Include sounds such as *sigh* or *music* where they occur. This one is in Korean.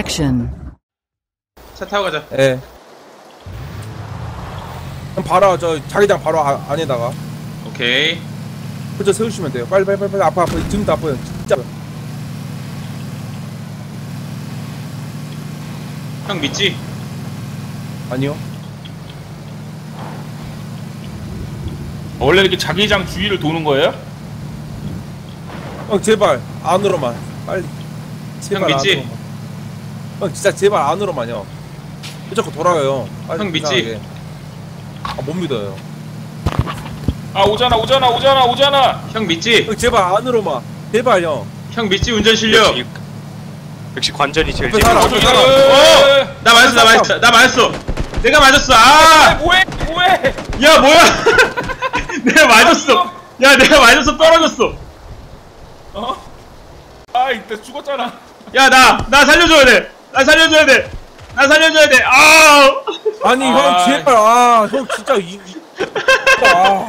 Action. 차 타고 가자. 예. 그럼 바로 저 자기장 바로 아, 안에다가 오케이. 그저 세우시면 돼요. 빨리 빨리 빨리 빨리 아파 아파 지금도 아파요. 진짜. 형 믿지? 아니요. 원래 이렇게 자기장 주위를 도는 거예요? 형 제발 안으로만 빨리. 형 믿지? 안으로만. 형 진짜 제발 안으로만요. 왜 자꾸 돌아가요? 빨리 형 믿지? 이상하게. 아, 못 믿어요. 아 오잖아 오잖아 오잖아 오잖아 형 믿지? 형 제발 안으로만. 제발 형. 형 믿지 운전 실력. 역시, 역시 관전이 제일 앞에 재밌어. 사람. 저기 사람. 어! 나 맞았어, 나 맞았어, 나 맞았어. 내가 맞았어. 아 아, 뭐해 뭐해 야 뭐야? *laughs* 내가 맞았어. 야 내가 맞았어 떨어졌어. 어? 아 이때 죽었잖아 야 나 나 살려줘야 돼. 나 살려줘야 돼. 나 살려줘야 돼. 아. 아니 아. 형 제발 아형 진짜 이. 이- 아.